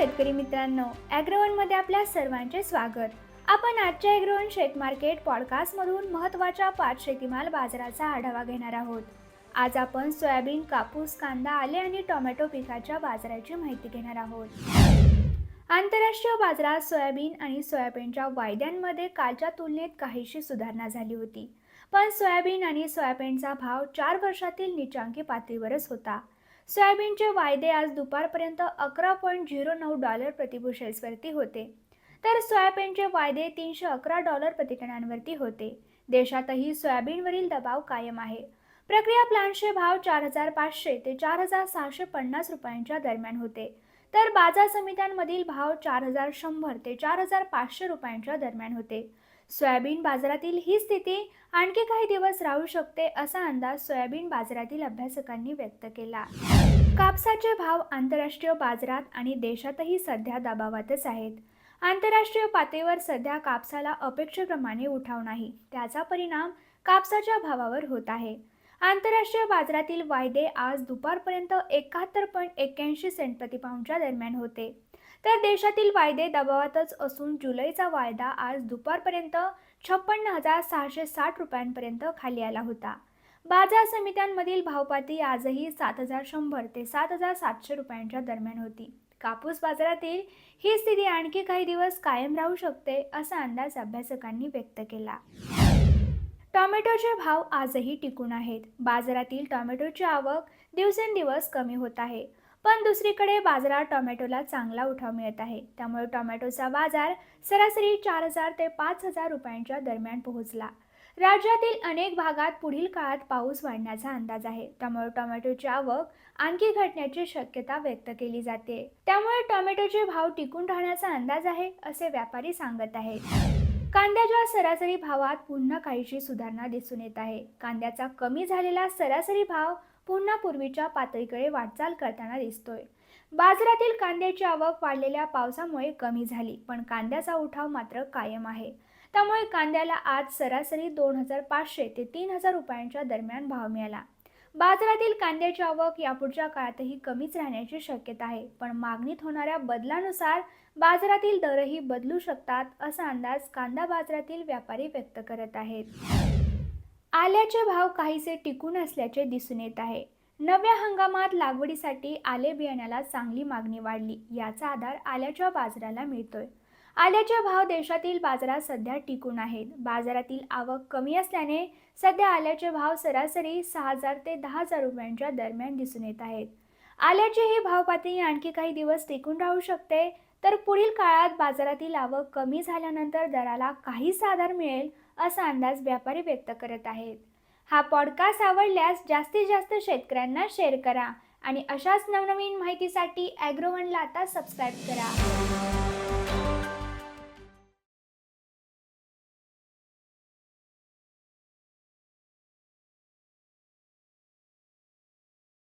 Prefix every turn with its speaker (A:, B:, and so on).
A: शेतकरी मित्रांनो ॲग्रोवनमध्ये आपल्या सर्वांचे स्वागत. आपण आजच्या ॲग्रोवन शेत मार्केट पॉडकास्टमधून महत्त्वाच्या पाच शेतीमाल बाजाराचा आढावा घेणार आहोत. आज आपण सोयाबीन कापूस कांदा आले आणि टोमॅटो पिकाच्या बाजाराची माहिती घेणार आहोत. आंतरराष्ट्रीय बाजारात सोयाबीन आणि सोयाबीनच्या वायद्यांमध्ये कालच्या तुलनेत काहीशी सुधारणा झाली होती. पण सोयाबीन आणि सोयाबीनचा भाव चार वर्षातील निचांकी पातळीवरच होता. सोयाबीनचे वायदे आज दुपारपर्यंत अकरा पॉईंट झिरो नऊ डॉलर प्रतिबुशेल्सवरती होते. तर सोयाबीनचे वायदे तीनशे अकरा डॉलर प्रतिटनांवरती होते. देशातही सोयाबीनवरील दबाव कायम आहे. प्रक्रिया प्लांटचे भाव चार हजार पाचशे ते चार हजार सहाशे पन्नास रुपयांच्या दरम्यान होते. तर बाजार समित्यांमधील भाव चार हजार शंभर ते चार हजार पाचशे रुपयांच्या दरम्यान होते. सोयाबीन बाजारातील ही स्थिती आणखी काही दिवस राहू शकते असा अंदाज सोयाबीन बाजारातील अभ्यासकांनी व्यक्त केला. कापसाचे भाव आंतरराष्ट्रीय बाजारात आणि देशातही सध्या दबावातच आहेत. आंतरराष्ट्रीय पातळीवर सध्या कापसाला अपेक्षेप्रमाणे उठाव नाही. त्याचा परिणाम कापसाच्या भावावर होत आहे. आंतरराष्ट्रीय बाजारातील वायदे आज दुपारपर्यंत एकाहत्तर पॉईंट एक्क्याऐंशी सेंट प्रतिपाऊंडच्या दरम्यान होते. तर देशातील वायदे दबावातच असून जुलैचा वायदा आज दुपारपर्यंत छप्पन्न हजार सहाशे साठ रुपयांपर्यंत खाली आला होता. बाजार समित्यांमधील भावपाती आजही सात हजार शंभर ते सात हजार सातशे रुपयांच्या दरम्यान होती. कापूस बाजारातील ही स्थिती आणखी काही दिवस कायम राहू शकते असा अंदाज अभ्यासकांनी व्यक्त केला. टोमॅटोचे भाव आजही टिकून आहेत. बाजारातील टोमॅटोची आवक दिवसेंदिवस कमी होत आहे. पण दुसरीकडे बाजारात टोमॅटोला चांगला उठाव मिळत आहे. त्यामुळे टोमॅटोचा बाजार सरासरी चार हजार ते पाच हजार रुपयांच्या दरम्यान पोहोचला. राज्यातील अनेक भागात पुढील काळात पाऊस वाढण्याचा अंदाज आहे. त्यामुळे टोमॅटोची आवक आणखी घटण्याची शक्यता व्यक्त केली जाते. त्यामुळे टोमॅटोचे भाव टिकून राहण्याचा अंदाज आहे असे व्यापारी सांगत आहेत. कांद्याच्या सरासरी भावात पुन्हा काहीशी सुधारणा दिसून येत आहे. कांद्याचा कमी झालेला सरासरी भाव पुन्हा पूर्वीच्या पातळीकडे वाटचाल करताना दिसतोय. बाजारातील कांद्याची आवक वाढलेल्या पावसामुळे कमी झाली पण कांद्याचा उठाव मात्र कायम आहे. त्यामुळे कांद्याला आज सरासरी दोन हजार पाचशे ते तीन हजार रुपयांच्या दरम्यान भाव मिळाला. बाजारातील कांद्याची आवक यापुढच्या काळातही कमीच राहण्याची शक्यता आहे पण मागणीत होणाऱ्या बदलानुसार बाजारातील दरही बदलू शकतात असा अंदाज कांदा बाजारातील व्यापारी व्यक्त करत आहेत. आल्याचे भाव काहीसे टिकून असल्याचे दिसून येत आहे. नव्या हंगामात लागवडीसाठी आले बियाण्याला चांगली मागणी वाढली याचा आधार आल्याच्या बाजाराला मिळतोय. आल्याचे भाव देशातील बाजारात सध्या टिकून आहेत. बाजारातील आवक कमी असल्याने सध्या आल्याचे भाव सरासरी सहा हजार ते दहा हजार रुपयांच्या दरम्यान दिसून येत आहेत. आल्याची ही भाव पातळी आणखी काही दिवस टिकून राहू शकते तर पुढील काळात बाजारातील आवक कमी झाल्यानंतर दराला काहीसा आधार मिळेल असा अंदाज व्यापारी व्यक्त करत आहेत. हा पॉडकास्ट आवडल्यास जास्तीत जास्त शेतकऱ्यांना शेअर करा आणि अशाच नवनवीन माहितीसाठी ॲग्रोवनला आता सबस्क्राईब करा.